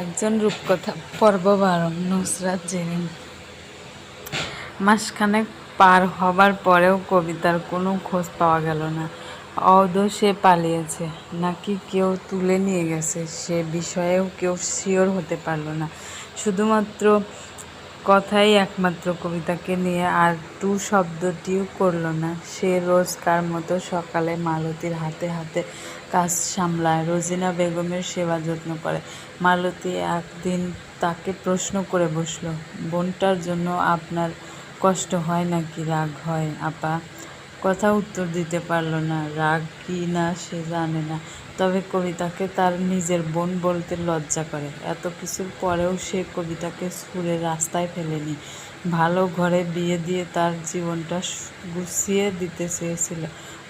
একজন রূপকথা পর্ব বারো নুসরাত জেরিন। মাসখানেক পার হবার পরেও কবিতার কোনো খোঁজ পাওয়া গেল না। অদ সে পালিয়েছে, নাকি কেউ তুলে নিয়ে গেছে, সে বিষয়েও কেউ শিওর হতে পারল না। শুধুমাত্র কথাই একমাত্র কবিতাকে নিয়ে আর টু শব্দটিও করল না। সে রোজকার মতো সকালে মালতীর হাতে হাতে কাজ সামলায়, রোজিনা বেগমের সেবা যত্ন করে। মালতী একদিন তাকে প্রশ্ন করে বসল, বোনটার জন্য আপনার কষ্ট হয় নাকি? রাগ হয়, আপা? কথা উত্তর দিতে পারল না। রাগ কি না সে জানে না। তবে কবিতাকে তার নিজের বোন বলতে লজ্জা করে। এত কিছুর পরেও সে কবিতাকে স্কুলের রাস্তায় ফেলেনি। ভালো ঘরে বিয়ে দিয়ে তার জীবনটা গুছিয়ে দিতে চেয়েছিল।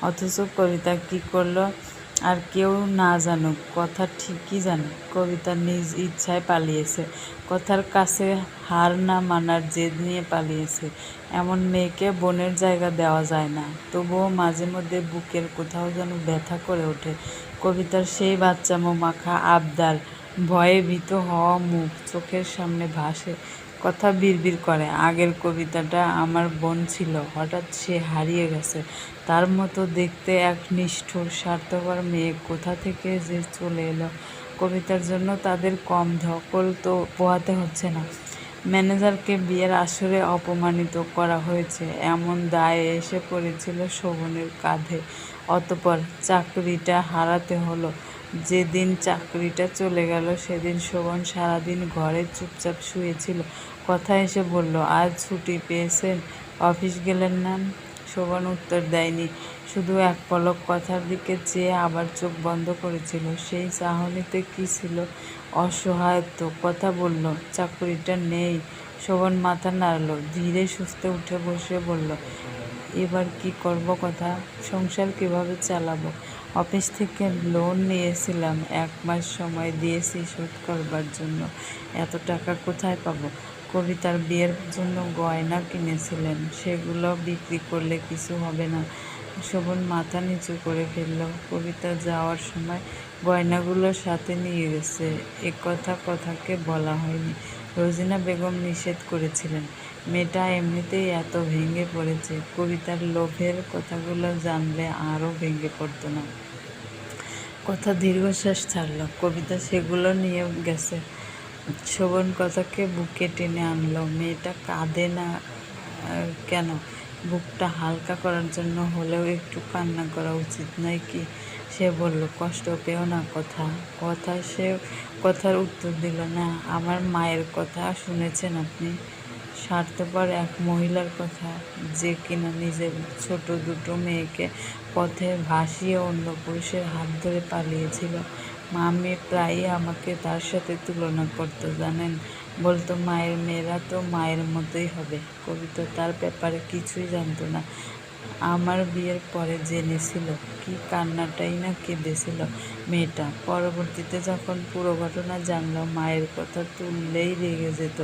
অথচ কবিতা কি করল? আর কেউ না জানুক, কথা ঠিকই জানে কবিতা নিজ ইচ্ছায় পালিয়েছে, কথার কাছে হার না মানার জেদ নিয়ে পালিয়েছে। এমন মেয়েকে বোনের জায়গা দেওয়া যায় না, তবুও মাঝে মধ্যে বুকের কোথাও যেন ব্যথা করে ওঠে। কবিতার সেই বাচ্চা মাখা আবদার, ভয়ে ভীত হওয়া মুখ চোখের সামনে ভাসে। কথা বিড়বিড় করে। আগের কবিতাটা আমার বোন ছিল, হঠাৎ সে হারিয়ে গেছে। তার মতো দেখতে এক নিষ্ঠুর, স্বার্থপর মেয়ে কোথা থেকে যে চলে এলো? কবিতার জন্য তাদের কম ধকল তো পোহাতে হচ্ছে না। ম্যানেজারকে বিয়ের আসরে অপমানিত করা হয়েছে। এমন দায় এসে পড়েছিল শোভনের কাঁধে। অতপর চাকরিটা হারাতে হলো। যেদিন চাকরিটা চলে গেল, সেদিন শোভন সারাদিন ঘরে চুপচাপ শুয়েছিল। কথা এসে বলল, আজ ছুটি পেয়েছেন? অফিস গেলেন না? শোভন উত্তর দেয়নি। শুধু এক পলক কথার দিকে চেয়ে আবার চোখ বন্ধ করেছিল। সেই চাহনিতে কি ছিল? অসহায়ত্ব কথা বলল, চাকরিটা নেই। শোভন মাথা নাড়ল, ধীরে সুস্থে উঠে বসে বলল, এবার কি করব কথা? সংসার কীভাবে চালাবো? অফিস থেকে লোন নিয়েছিলাম, এক মাস সময় দিয়েছি শোধ করবার জন্য। এত টাকা কোথায় পাবো? কবিতার বিয়ের জন্য গয়না কিনেছিলেন। সেগুলো বিক্রি করলে কিছু হবে না। শোভন মাথা নিচু করে ফেলল। কবিতা যাওয়ার সময় গয়নাগুলোর সাথে নিয়ে গেছে। এ কথা কথাকে বলা হয়নি। রোজিনা বেগম নিষেধ করেছিলেন। মেয়েটা এমনিতেই এত ভেঙে পড়েছে। কবিতার লোভের কথাগুলো জানলে আরও ভেঙে পড়তো না। কথা দীর্ঘশ্বাস ছাড়ল। কবিতা সেগুলো নিয়ে গেছে। শোভন কথাকে বুকে টেনে আনলো। মেয়েটা কাঁদে না কেন? বুকটা হালকা করার জন্য হলেও একটু কান্না করা উচিত নয় কি? সে বলল, কষ্ট পেও না কথা। কথা সে, কথার উত্তর দিল, না, আমার মায়ের কথা শুনেছেন আপনি। স্বার্থপর এক মহিলার কথা, যে কিনা নিজের ছোট দুটো মেয়েকে পথে ভাসিয়ে অন্য পুরুষের হাত ধরে পালিয়েছিল। মামি প্রায়ই আমাকে তার সাথে তুলনা করতো, জানেন? বলতো, মায়ের মেয়েরা তো মায়ের মতোই হবে। কবিতা তার ব্যাপারে কিছুই জানতো না। আমার বিয়ের পরে জেনেছিল কি কান্নাটাই না কেঁদেছিল মেয়েটা। পরবর্তীতে যখন পুরো ঘটনা জানলো মায়ের কথা তুললেই রেগে যেত।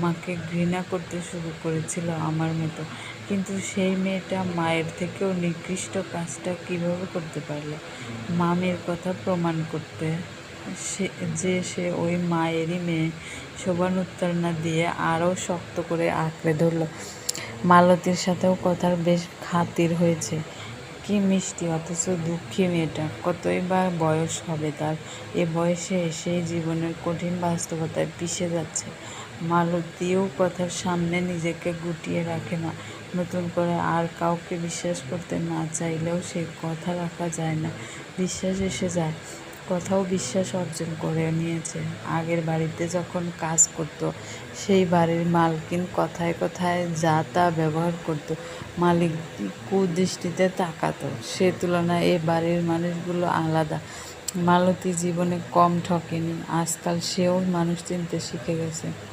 মাকে ঘৃণা করতে শুরু করেছিল আমার মতো। কিন্তু সেই মেয়েটা মায়ের থেকেও নিকৃষ্ট কাজটা কীভাবে করতে পারল? মামের কথা প্রমাণ করতে সে, যে সে ওই মায়েরই মেয়ে শোভান উত্তর না দিয়ে আরও শক্ত করে আঁকড়ে ধরল। মালতীর সাথেও কথার বেশ খাতির হয়েছে। কি মিষ্টি, অথচ দুঃখী মেয়েটা। কতই বা বয়স হবে তার। এ বয়সে এসেই জীবনের কঠিন বাস্তবতায় পিষে যাচ্ছে। মালতীও কথার সামনে নিজেকে গুটিয়ে রাখে না। নতুন করে আর কাউকে বিশ্বাস করতে না চাইলেও সে কথা রাখা যায় না। বিশ্বাস এসে যায়। কথাও বিশ্বাস অর্জন করে নিয়েছে। আগের বাড়িতে যখন কাজ করত, সেই বাড়ির মালকিন কথায় কথায় যা তা ব্যবহার করত, মালিক কুদৃষ্টিতে তাকাতো। সে তুলনায় এ বাড়ির মানুষগুলো আলাদা। মালতী জীবনে কম ঠকেনি। আজকাল সেও মানুষ চিনতে শিখে গেছে।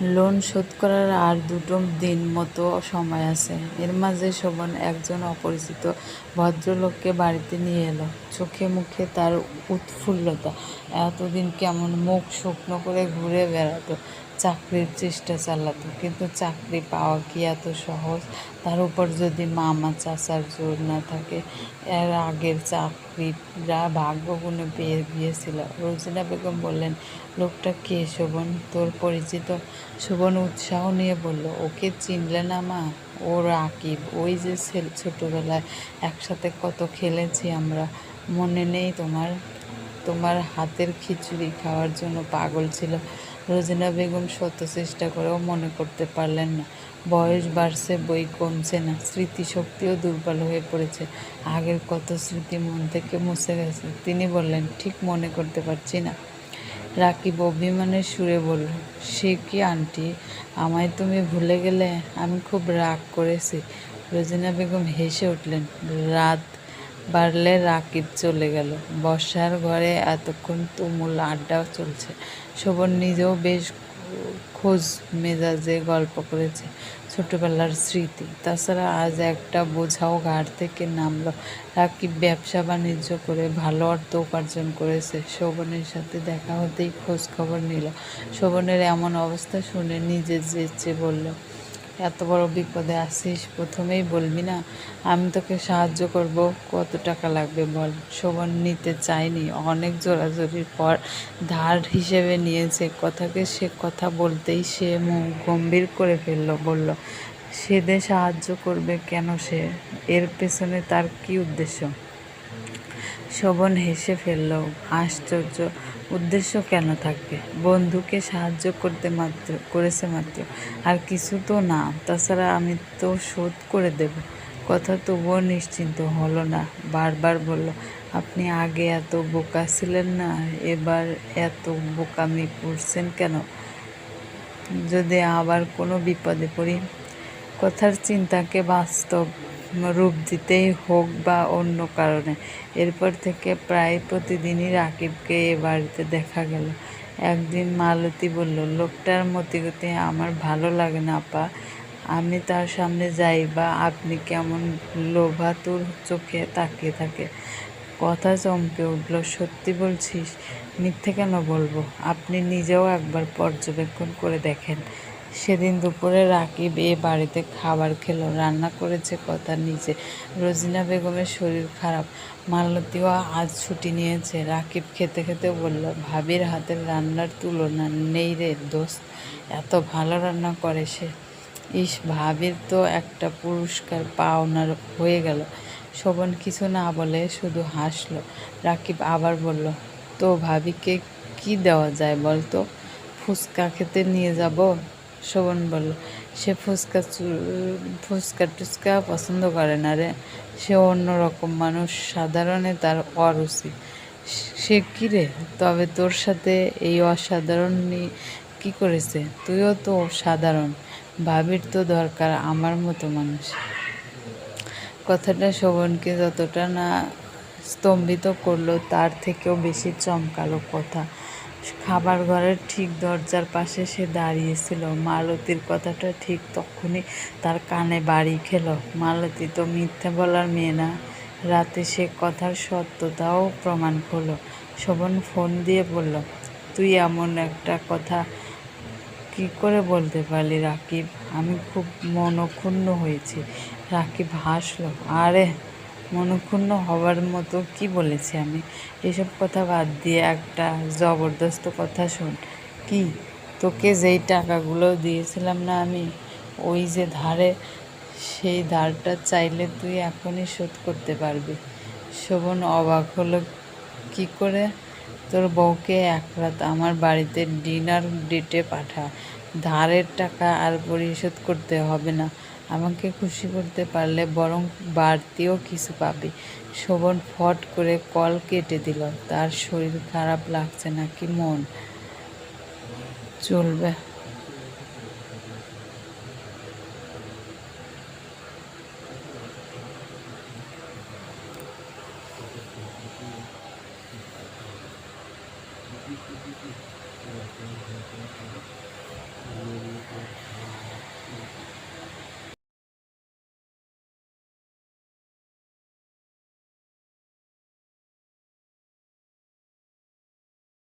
লোন শোধ করার আর দুটো দিন মতো সময় আছে। এর মাঝে শোভন একজন অপরিচিত ভদ্রলোককে বাড়িতে নিয়ে এলো। চোখে মুখে তার উৎফুল্লতা। এতদিন কেমন মুখ শুকনো করে ঘুরে বেড়াতো। চাকরির চেষ্টা চালাতো, কিন্তু চাকরি পাওয়া কি এত সহজ? তার উপর যদি মামা চাচার জোর না থাকে, এর আগের চাকরিরা ভাগ্যগুণে পেয়ে গিয়েছিল। রোজিনা বেগম বললেন, লোকটা কে শোভন? তোর পরিচিত? শোভন উৎসাহ নিয়ে বলল, ওকে চিনলে না মা? ও রাকিব। ওই যে ছোটোবেলায় একসাথে কত খেলেছি আমরা। মনে নেই তোমার? তোমার হাতের খিচুড়ি খাওয়ার জন্য পাগল ছিল। রোজিনা বেগম শত চেষ্টা করেও মনে করতে পারলেন না। বয়স বাড়ছে, বই কমছে না, স্মৃতিশক্তিও দুর্বল হয়ে পড়েছে। আগের কত স্মৃতি মন থেকে মুছে গেছে, তিনি বললেন, ঠিক মনে করতে পারছি না। রাকিব অভিমানের সুরে বলল, সে কি আন্টি? আমায় তুমি ভুলে গেলে আমি খুব রাগ করেছি। রোজিনা বেগম হেসে উঠলেন, রাত বাড়লে রাকিব চলে গেল। বর্ষার ঘরে এতক্ষণ তুমুল আড্ডাও চলছে। শোভন নিজেও বেশ খোঁজ মেজাজে গল্প করেছে ছোটবেলার স্মৃতি। তাছাড়া আজ একটা বোঝাও ঘাট থেকে নামলো। রাকিব ব্যবসা বাণিজ্য করে ভালো অর্থ উপার্জন করেছে। শোভনের সাথে দেখা হতেই খোঁজ খবর নিল। শোভনের এমন অবস্থা শুনে নিজে যেচে বলল এত বড় বিপদে আসিস, প্রথমেই বলবি না, আমি তোকে সাহায্য করব, কত টাকা লাগবে বল। শোভন নিতে চায়নি, অনেক জোরাজোরির পর ধার হিসেবে নিয়েছে, কথাকে সে কথা বলতেই সে মুখ গম্ভীর করে ফেলল, বলল, সেদে সাহায্য করবে কেন সে? এর পেছনে তার কি উদ্দেশ্য? শোভন হেসে ফেলল, আশ্চর্য, উদ্দেশ্য কেন থাকবে? বন্ধুকে সাহায্য করতে মাত্র, করেছে মাত্র। আর কিছু তো না, তাছাড়া আমি তো শোধ করে দেব। কথা তবুও নিশ্চিন্ত হলো না। বারবার বলল, আপনি আগে এত বোকা ছিলেন না, এবার এত বোকামি করছেন কেন? যদি আবার কোনো বিপদে পড়ি? কথার চিন্তাকে বাস্তব রূপ দিতেই হোক বা অন্য কারণে। এরপর থেকে প্রায় প্রতিদিনই রাকিবকে এ বাড়িতে দেখা গেল। একদিন মালতী বলল, লোকটার মতিগতি আমার ভালো লাগে না, আপা। আমি তার সামনে যাই বা আপনি কেমন লোভাতুর চোখে তাকিয়ে থাকে। কথা চমকে উঠল, সত্যি বলছিস? মিথ্যে কেন বলব? আপনি নিজেও একবার পর্যবেক্ষণ করে দেখেন। সেদিন দুপুরে রাকিব এ বাড়িতে খাবার খেলো, রান্না করেছে কথা নিচে রোজিনা বেগমের শরীর খারাপ, মালতীও আজ ছুটি নিয়েছে। রাকিব খেতে খেতে বলল, ভাবির হাতের রান্নার তুলনা নেই রে দোস্ত, এত ভালো রান্না করে সে। ইস, ভাবির তো একটা পুরস্কার পাওনার হয়ে গেল। শোভন কিছু না বলে শুধু হাসলো। রাকিব আবার বলল, তো ভাবিকে কি দেওয়া যায় বলতো? ফুচকা খেতে নিয়ে যাব? শোভন বলল সে ফুচকা ফুচকা টুচকা পছন্দ করে না রে। সে অন্যরকম মানুষ, সাধারণে তার অরুচি। সে কী রে? তবে তোর সাথে এই অসাধারণ কি করেছে? তুইও তো সাধারণ। ভাবির তো দরকার আমার মতো মানুষ। কথাটা শোভনকে যতটা না স্তম্ভিত করল, তার থেকেও বেশি চমকালো কথা। খাবার ঘরের ঠিক দরজার পাশে সে দাঁড়িয়েছিল। মালতীর কথাটা ঠিক তখনই তার কানে বাড়ি খেল। মালতী তো মিথ্যে বলার মেয়ে না। রাতে সে কথার সত্যতাও প্রমাণ করল। শোভন ফোন দিয়ে বলল, তুই এমন একটা কথা কি করে বলতে পারলি রাকিব? আমি খুব মনক্ষুণ্ণ হয়েছি। রাকিব হাসলো, আরে মনক্ষুণ্ণ হওয়ার মতো কি বলেছি আমি? এসব কথা বাদ দিয়ে একটা জবরদস্ত কথা শোন। কি? তোকে যেই টাকাগুলো দিয়েছিলাম না আমি, ওই যে ধারে, সেই ধারটা চাইলে তুই এখনই শোধ করতে পারবি। শোভন অবাক হলো, কি করে? তোর বউকে এক রাত আমার বাড়িতে ডিনার ডেটে পাঠা। ধারের টাকা আর পরিশোধ করতে হবে না। আমাকে খুশি করতে পারলে বরং বাড়তিও কিছু পাবে। শোভন ফট করে কল কেটে দিল। তার শরীর খারাপ লাগছে নাকি মন? চলবে।